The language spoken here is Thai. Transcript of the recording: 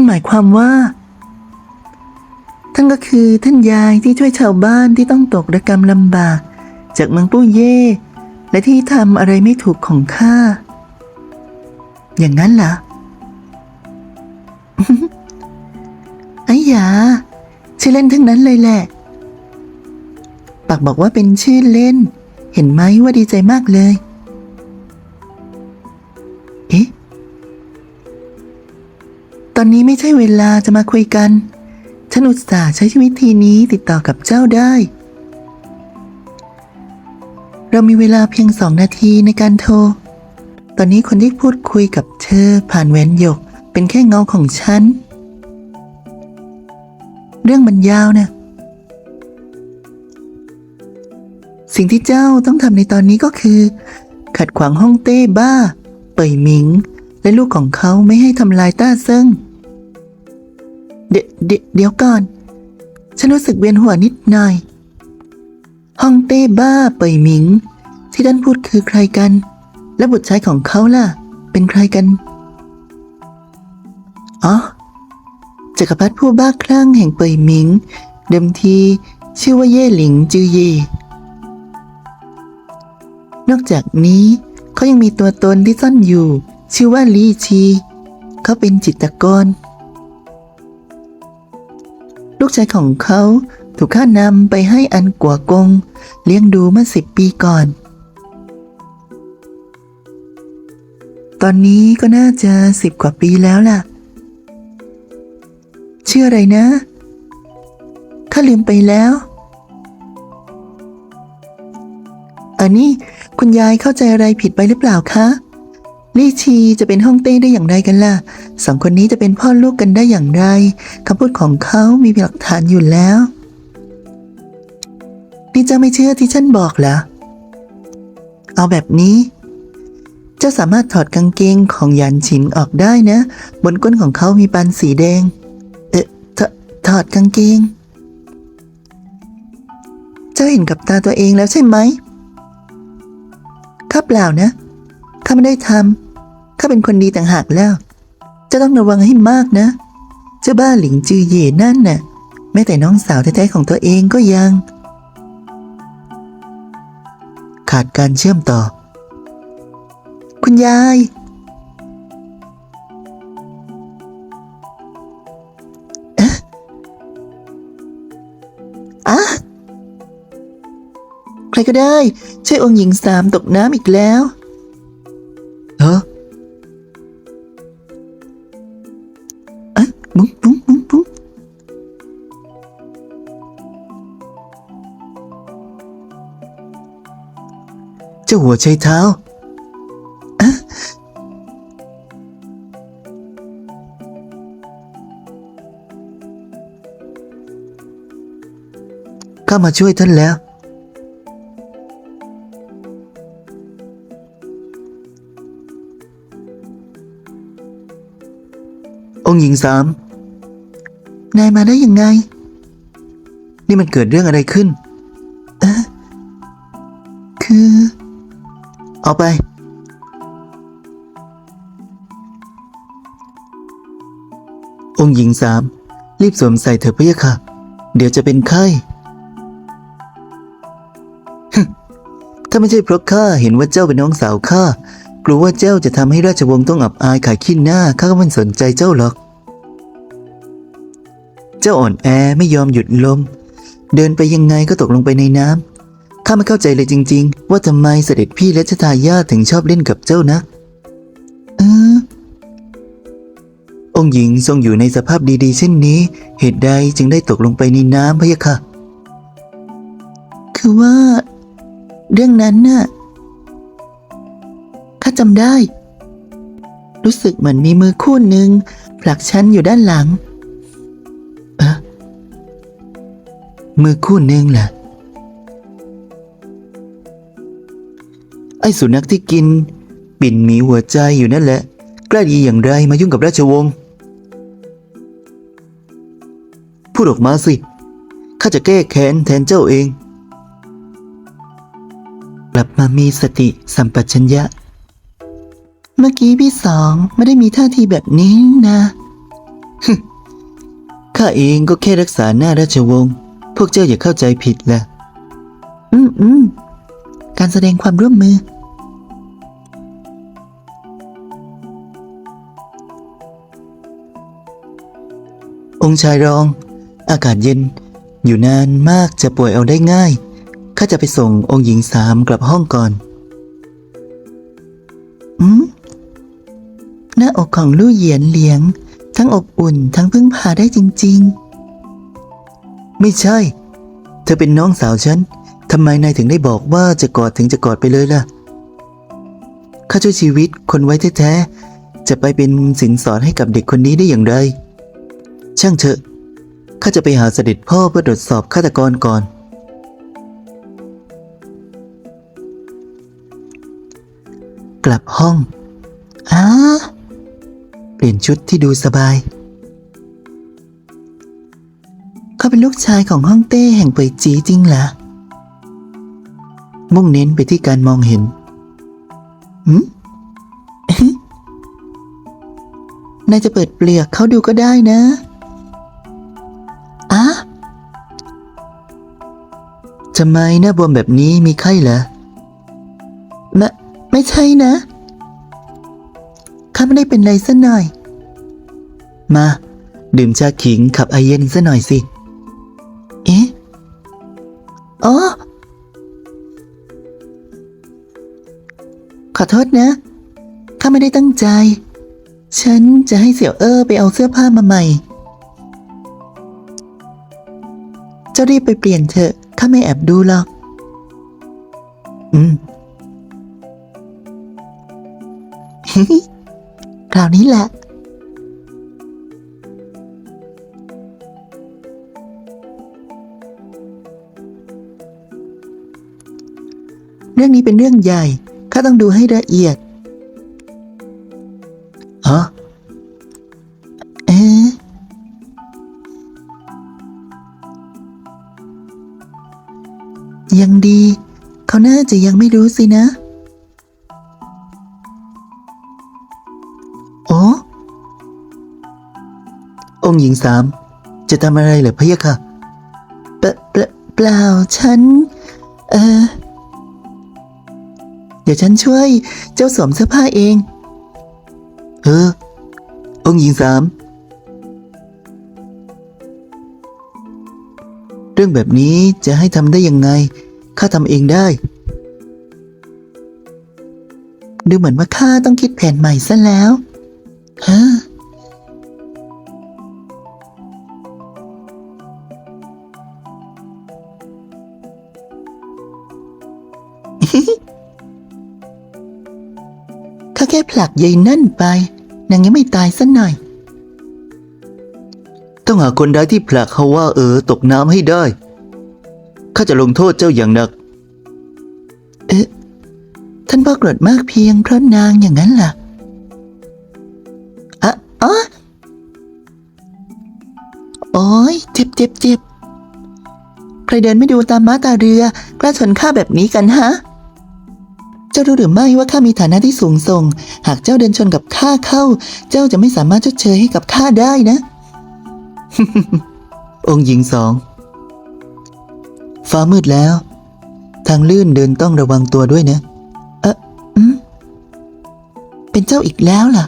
านหมายความว่า ท่านก็คือท่านยายที่ช่วยชาวบ้านที่ต้องตกระกรรมลำบาก จากเมืองปู้เย่และที่ทำอะไรไม่ถูกของข้า อย่างนั้นเหรอไอ้หยาชื่อเล่นทั้งนั้นเลยแหละ ปากบอกว่าเป็นชื่อเล่น เห็นไหมว่าดีใจมากเลย นี้ไม่ใช่เวลาจะมาคุยกัน ฉันอุตส่าห์ใช้วิธีนี้ติดต่อกับเจ้าได้ เรามีเวลาเพียงสองนาทีในการโทร ตอนนี้คนที่พูดคุยกับเธอผ่านแหวนหยก เป็นแค่เงาของฉัน เรื่องมันยาวนะ สิ่งที่เจ้าต้องทำในตอนนี้ก็คือ ขัดขวางฮ่องเต้บ้า เป่ยหมิงและลูกของเขาไม่ให้ทำลายต้าเซิง เดเดเดี๋ยวก่อน ฉันรู้สึกเวียนหัวนิดหน่อยฮ่องเต้บ้าเป่ยหมิง ที่ด้านพูดคือใครกัน และบุตรชายของเขาล่ะ เป็นใครกัน อ๋อจักรพรรดิผู้บ้าคลั่งแห่งเป่ยหมิง เดิมทีชื่อว่าเย่หลิงจือเย่นอกจากนี้เขายังมีตัวตนที่ซ่อนอยู่ ชื่อว่าลีชี เขาเป็นจิตกร กชายของเขาถูกข้านำไปให้อันกัวกง เลี้ยงดูเมื่อสิบปีก่อน ตอนนี้ก็น่าจะสิบกว่าปีแล้วล่ะ เชื่ออะไรนะ ข้าลืมไปแล้ว อันนี้คุณยายเข้าใจอะไรผิดไปหรือเปล่าคะ ลี่ชีจะเป็นฮ่องเต้ได้อย่างไรกันล่ะสองคนนี้จะเป็นพ่อลูกกันได้อย่างไรคำพูดของเขามีหลักฐานอยู่แล้ว นี่เจ้าไม่เชื่อที่ฉันบอกเหรอเอาแบบนี้ เจ้าสามารถถอดกางเกงของหยันฉินออกได้นะ บนก้นของเขามีปันสีแดง เอ๊ะถถอดกางเกง เจ้าเห็นกับตาตัวเองแล้วใช่ไหมข้าเปล่านะ ข้าไม่ได้ทำข้าเป็นคนดีต่างหากแล้ว จะต้องระวังให้มากนะ เจ้าบ้าหลิงจือเย่นั่นน่ะ แม้แต่น้องสาวแท้ๆของตัวเองก็ยัง ขาดการเชื่อมต่อ คุณยาย อะ ใครก็ได้ ช่วยองค์หญิงสามตกน้ำอีกแล้ว เจ้าหัวใช้เท้าเอ๊ะข้ามาช่วยท่านแล้ว องค์หญิงสาม นายมาได้ยังไง นี่มันเกิดเรื่องอะไรขึ้น เอาไป องค์หญิงสาม รีบสวมใส่เถอะพะยะค่ะ เดี๋ยวจะเป็นไข้ฮึถ้าไม่ใช่เพราะข้าเห็นว่าเจ้าเป็นน้องสาวข้ากลัวว่าเจ้าจะทำให้ราชวงศ์ต้องอับอายขายขี้หน้าข้าก็ไม่สนใจเจ้าหรอก เจ้าอ่อนแอไม่ยอมหยุดลม เดินไปยังไงก็ตกลงไปในน้ำ ข้าไม่เข้าใจเลยจริง ๆ ว่าทำไมเสด็จพี่และชทายาถึงชอบเล่นกับเจ้านะเออองค์หญิงทรงอยู่ในสภาพดีๆ เช่นนี้ เหตุใดจึงได้ตกลงไปในน้ำพะยะค่ะ คือว่า เรื่องนั้นน่ะข้าจำได้ รู้สึกเหมือนมีมือคู่หนึ่งผลักฉันอยู่ด้านหลัง เอะมือคู่หนึ่งแหละ ไอ้สุนัขที่กิน ปิ่นหมีหัวใจอยู่นั่นแหละ กล้าดีอย่างไรมายุ่งกับราชวงศ์พูดออกมาสิข้าจะแก้แค้นแทนเจ้าเอง กลับมามีสติสัมปชัญญะ เมื่อกี้พี่สองไม่ได้มีท่าทีแบบนี้นะข้าเองก็แค่รักษาหน้าราชวงศ์พวกเจ้าอย่าเข้าใจผิดละอืมอืม การแสดงความร่วมมือ องค์ชายรอง อากาศเย็น อยู่นานมากจะป่วยเอาได้ง่าย ข้าจะไปส่งองค์หญิงสามกลับห้องก่อน อืมหน้าอกของลู่เหยียนเหลียง ทั้งอบอุ่นทั้งพึ่งพาได้จริง ๆ ไม่ใช่ เธอเป็นน้องสาวฉัน ทำไมนายถึงได้บอกว่าจะกอดถึงจะกอดไปเลยล่ะ ข้าช่วยชีวิตคนไว้แท้ๆ จะไปเป็นสินสอดให้กับเด็กคนนี้ได้อย่างไร ช่างเถอะ ข้าจะไปหาเสด็จพ่อเพื่อตรวจสอบฆาตกรก่อน กลับห้องอ้าเปลี่ยนชุดที่ดูสบาย เขาเป็นลูกชายของฮ่องเต้แห่งเป่ยจีจริงเหรอ มุ่งเน้นไปที่การมองเห็นหืมนายจะเปิดเปลือกเขาดูก็ได้นะอะทำไมหน้าบวมแบบนี้มีไข้เหรอไม่ไม่ใช่นะข้าไม่ได้เป็นไรสัหน่อย มา ดื่มชาขิงขับไอเย็นซะหน่อยสิ เอ๊ะ อ๋อ ขอโทษนะ ข้าไม่ได้ตั้งใจ ฉันจะให้เสี่ยวเอ้อไปเอาเสื้อผ้ามาใหม่ เจ้ารีบไปเปลี่ยนเถอะ ข้าไม่แอบดูหรอก อืมคราวนี้แหละเรื่องนี้เป็นเรื่องใหญ่าต้องดูให้ละเอียดฮะเอ๊ะยังดี เขาน่าจะยังไม่รู้สินะ โอ้องค์หญิงสาม จะทำอะไรเหรอพะยะค่ะเปล่าเปล่าฉัน เออ ดี๋ยวฉันช่วยเจ้าสวมเสื้อผ้าเอง เออ องค์หญิงสาม เรื่องแบบนี้จะให้ทำได้ยังไง ข้าทำเองได้ ดูเหมือนว่าข้าต้องคิดแผนใหม่ซะแล้วฮะ ข้าแค่ผลักยายนั่นไป นางยังไม่ตายสักหน่อย ต้องหาคนร้ายที่ผลักเขาว่าเออตกน้ำให้ได้ ข้าจะลงโทษเจ้าอย่างหนัก เอ๊ะ ท่านพ่อโกรธมากเพียงเพราะนางอย่างนั้นล่ะอะอ๋อโอ้ยเจ็บเจ็บเจ็บใครเดินไม่ดูตามม้าตาเรือ กล้าชนข้าแบบนี้กันฮะเจ้ารู้หรือไม่ว่าข้ามีฐานะที่สูงส่ง หากเจ้าเดินชนกับข้าเข้า เจ้าจะไม่สามารถชดเชยให้กับข้าได้นะ องค์หญิงสอง ฟ้ามืดแล้ว ทางลื่นเดินต้องระวังตัวด้วยนะ เอออืมเป็นเจ้าอีกแล้วล่ะ